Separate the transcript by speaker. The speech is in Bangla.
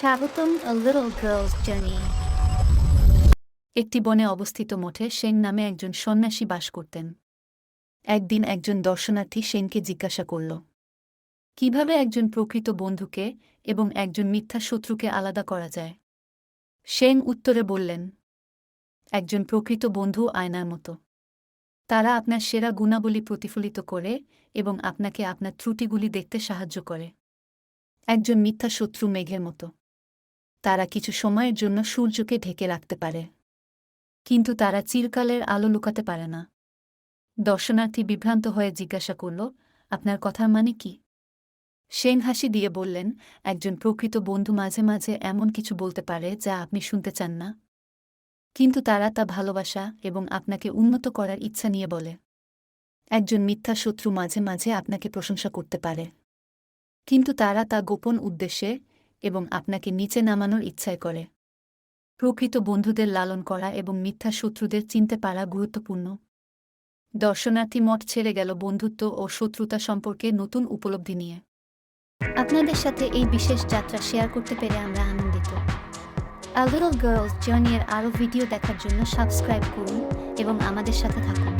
Speaker 1: স্বাগতম, a little girl's journey.
Speaker 2: একটি বনে অবস্থিত মঠে সেন নামে একজন সন্ন্যাসী বাস করতেন। একদিন একজন দর্শনার্থী সেনকে জিজ্ঞাসা করল, কীভাবে একজন প্রকৃত বন্ধুকে এবং একজন মিথ্যা শত্রুকে আলাদা করা যায়? সেন উত্তরে বললেন, একজন প্রকৃত বন্ধু আয়নার মতো। তারা আপনার সেরা গুণাবলী প্রতিফলিত করে এবং আপনাকে আপনার ত্রুটিগুলি দেখতে সাহায্য করে। একজন মিথ্যা শত্রু মেঘের মতো। তারা কিছু সময়ের জন্য সূর্যকে ঢেকে রাখতে পারে। কিন্তু তারা চিরকালের আলো লুকাতে পারে না। দর্শনার্থী বিভ্রান্ত হয়ে জিজ্ঞাসা করল, আপনার কথার মানে কি? সেন হাসি দিয়ে বললেন, একজন প্রকৃত বন্ধু মাঝে মাঝে এমন কিছু বলতে পারে যা আপনি শুনতে চান না। কিন্তু তারা তা ভালোবাসা এবং আপনাকে উন্নত করার ইচ্ছা নিয়ে বলে। একজন মিথ্যা শত্রু মাঝে মাঝে আপনাকে প্রশংসা করতে পারে। কিন্তু তারা তা গোপন উদ্দেশ্যে এবং আপনাকে নিচে নামানোর ইচ্ছায় করে। প্রকৃত বন্ধুদের লালন করা এবং মিথ্যা শত্রুদের চিনতে পারা গুরুত্বপূর্ণ। দর্শনার্থী মঠ ছেড়ে গেল বন্ধুত্ব ও শত্রুতা সম্পর্কে নতুন উপলব্ধি নিয়ে।
Speaker 1: আপনাদের সাথে এই বিশেষ যাত্রা শেয়ার করতে পেরে আমরা আনন্দিত। Little girl's journey এর আরও ভিডিও দেখার জন্য সাবস্ক্রাইব করুন এবং আমাদের সাথে থাকুন।